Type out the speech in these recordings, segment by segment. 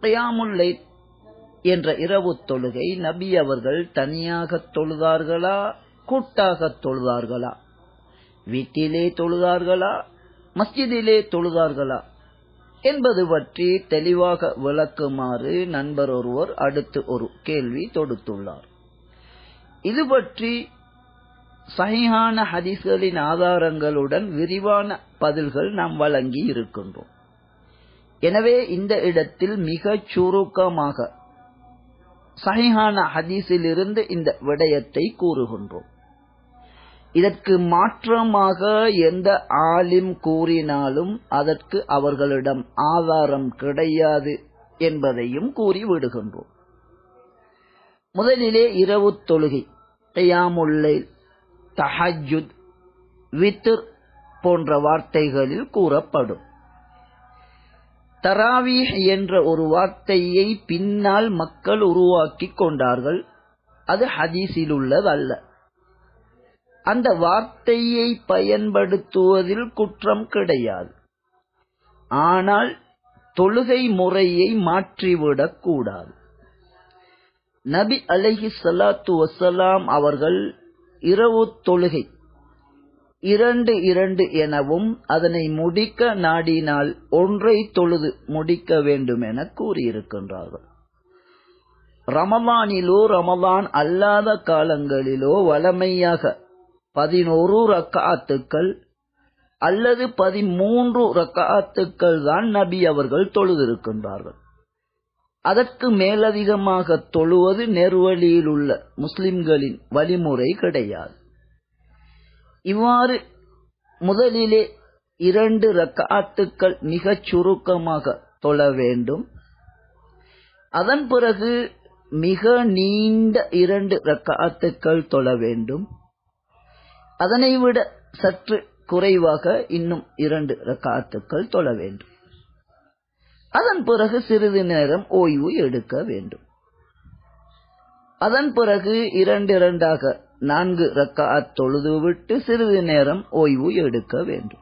கியாமுல்லை என்ற இரவு தொழுகை நபி அவர்கள் தனியாக தொழுதார்களா கூட்டாக தொழுதார்களா? வீட்டிலே தொழுதார்களா மஸ்ஜிதிலே தொழுதார்களா? என்பது பற்றி தெளிவாக விளக்குமாறு நண்பர் ஒருவர் அடுத்து ஒரு கேள்வி தொடுத்துள்ளார். இது பற்றி சகிஹான ஹதீஸ்களின் ஆதாரங்களுடன் விரிவான பதில்கள் நாம் வழங்கி இருக்கின்றோம். எனவே இந்த இடத்தில் மிகச் சுருக்கமாக சஹிஹான ஹதீஸிலிருந்து இந்த விடயத்தை கூறுகின்றோம். இதற்கு மாற்றமாக எந்த ஆலிம் கூறினாலும் அதற்கு அவர்களிடம் ஆதாரம் கிடையாது என்பதையும் கூறி விடுகின்றோம். முதலிலே இரவு தொழுகை கையாமுல்லை தஹஜுத் வித்ர் போன்ற வார்த்தைகளில் கூறப்படும். தராவீஹ் என்ற ஒரு வார்த்தையை பின்னால் மக்கள் உருவாக்கி கொண்டார்கள். அது ஹதீஸில் உள்ளதல்ல. அந்த வார்த்தையை பயன்படுத்துவதில் குற்றம் கிடையாது. ஆனால் தொழுகை முறையை மாற்றிவிடக்கூடாது நபி அலஹி சலாத்து வசலாம் அவர்கள் இரவு தொழுகை இரண்டு இரண்டு எனவும் அதனை முடிக்க நாடினால் ஒன்றை தொழுது முடிக்க வேண்டும் என கூறியிருக்கின்றார்கள். ரமலானிலோ ரமலான் அல்லாத காலங்களிலோ வளமையாக பதினோரு ரக்காத்துக்கள் அல்லது பதிமூன்று ரக்காத்துக்கள் தான் நபி அவர்கள் தொழுதிருக்கின்றார்கள். அதற்கு மேலதிகமாக தொழுவது நெர்வழியில் உள்ள முஸ்லிம்களின் வழிமுறை கிடையாது. இவ்வாறு முதலிலே இரண்டு ரக்காத்துக்கள் மிகச் சுருக்கமாக தொழ வேண்டும். அதன் பிறகு மிக நீண்ட இரண்டு ரக்காத்துக்கள் தொழ வேண்டும். அதனை விட சற்று குறைவாக இன்னும் இரண்டு ரக்காத்துக்கள் தொழ வேண்டும். அதன் பிறகு சிறிது நேரம் ஓய்வு எடுக்க வேண்டும். அதன் பிறகு இரண்டு இரண்டாக நான்கு ரக்காத் தொழுதுவிட்டு சிறிது நேரம் ஓய்வு எடுக்க வேண்டும்.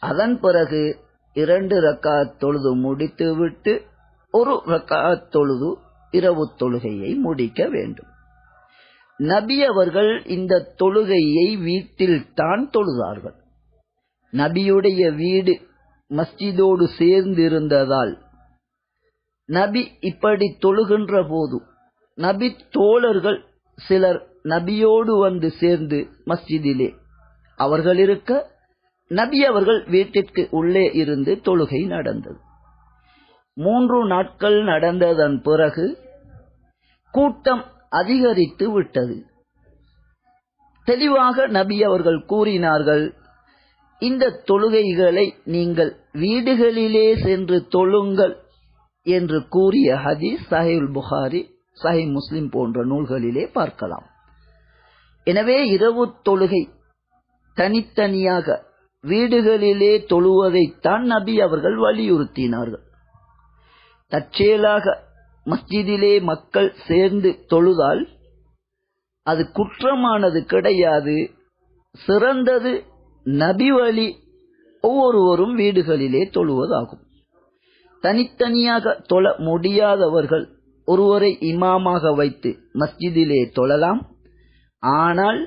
அதன் பிறகு இரண்டு ரக்காத் தொழுது முடித்துவிட்டு ஒரு ரக்காத் தொழுது இரவு தொழுகையை முடிக்க வேண்டும். நபி அவர்கள் இந்த தொழுகையை வீட்டில் தான் தொழுதார்கள். நபியுடைய வீடு மஸ்ஜிதோடு சேர்ந்திருந்ததால் நபி இப்படி தொழுகின்ற போது நபி தோழர்கள் சிலர் நபியோடு வந்து சேர்ந்து மஸ்ஜிதிலே. அவர்கள் இருக்க நபி அவர்கள் வீட்டிற்கு உள்ளே இருந்து தொழுகை நடந்தது. மூன்று நாட்கள் நடந்ததன் பிறகு கூட்டம் அதிகரித்து விட்டது. தெளிவாக நபி அவர்கள் கூறினார்கள் இந்த தொழுகைகளை நீங்கள் வீடுகளிலே சென்று தொழுங்கள் என்று கூறிய ஹதீஸ் சஹில் புகாரி சஹி முஸ்லிம் போன்ற நூல்களிலே பார்க்கலாம். எனவே இரவு தொழுகை. தனித்தனியாக வீடுகளிலே தொழுவதைத்தான் நபி அவர்கள் வலியுறுத்தினார்கள். தற்செயலாக மஸ்ஜிதிலே மக்கள் சேர்ந்து தொழுதால் அது குற்றமானது கிடையாது. சிறந்தது நபி வழி ஒவ்வொருவரும் வீடுகளிலே தொழுவதாகும். தனித்தனியாக தொழ முடியாதவர்கள் ஒருவரை இமாமாக வைத்து மஸ்ஜிதிலே தொழலாம். ஆனால்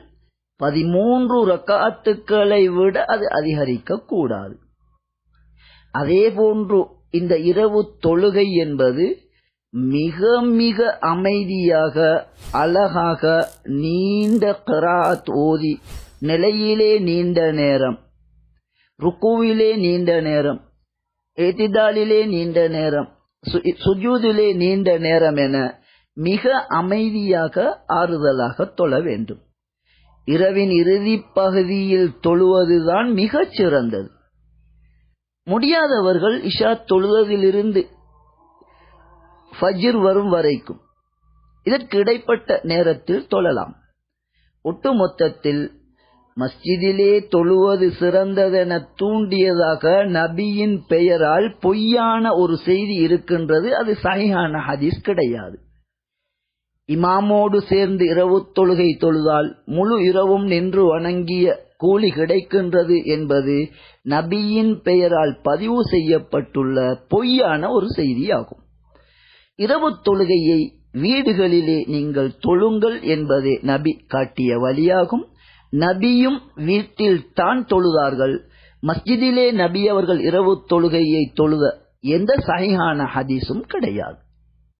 பதிமூன்று ரக்காத்துக்களை விட அது அதிகரிக்க கூடாது. அதே போன்று இந்த இரவு தொழுகை என்பது மிக மிக அமைதியாக அழகாக நீண்ட கராத் ஓதி நிலையிலே நீண்ட நேரம் ருக்குவிலே நீண்ட நேரம் ஏத்திதாலிலே நீண்ட நேரம் சுஜூதிலே நீண்ட நேரம் என மிக அமைதியாக ஆறுதலாக தொழ வேண்டும். இரவின் இறுதி பகுதியில் தொழுவதுதான் மிகச் சிறந்தது. முடியாதவர்கள் இஷா தொழுவதிலிருந்து ஃபஜிர் வரும் வரைக்கும் இதற்கு இடைப்பட்ட நேரத்தில் தொழலாம். ஒட்டுமொத்தத்தில் மஸ்ஜிதிலே தொழுவது சிறந்ததென தூண்டியதாக நபியின் பெயரால் பொய்யான ஒரு செய்தி இருக்கின்றது. அது சஹிஹான ஹதீஸ் கிடையாது. இமாமோடு சேர்ந்து இரவு தொழுகை தொழுதால் முழு இரவும் நின்று வணங்கிய கூலி கிடைக்கின்றது என்பது நபியின் பெயரால் பதிவு செய்யப்பட்டுள்ள பொய்யான ஒரு செய்தியாகும். இரவு தொழுகையை வீடுகளிலே நீங்கள் தொழுங்கள் என்பதே நபி காட்டிய வழியாகும். நபியும் வீட்டில் தான் தொழுதார்கள். மஸ்ஜிதிலே நபி அவர்கள் இரவு தொழுகையை தொழுத எந்த சகிஹான ஹதீஸும் கிடையாது.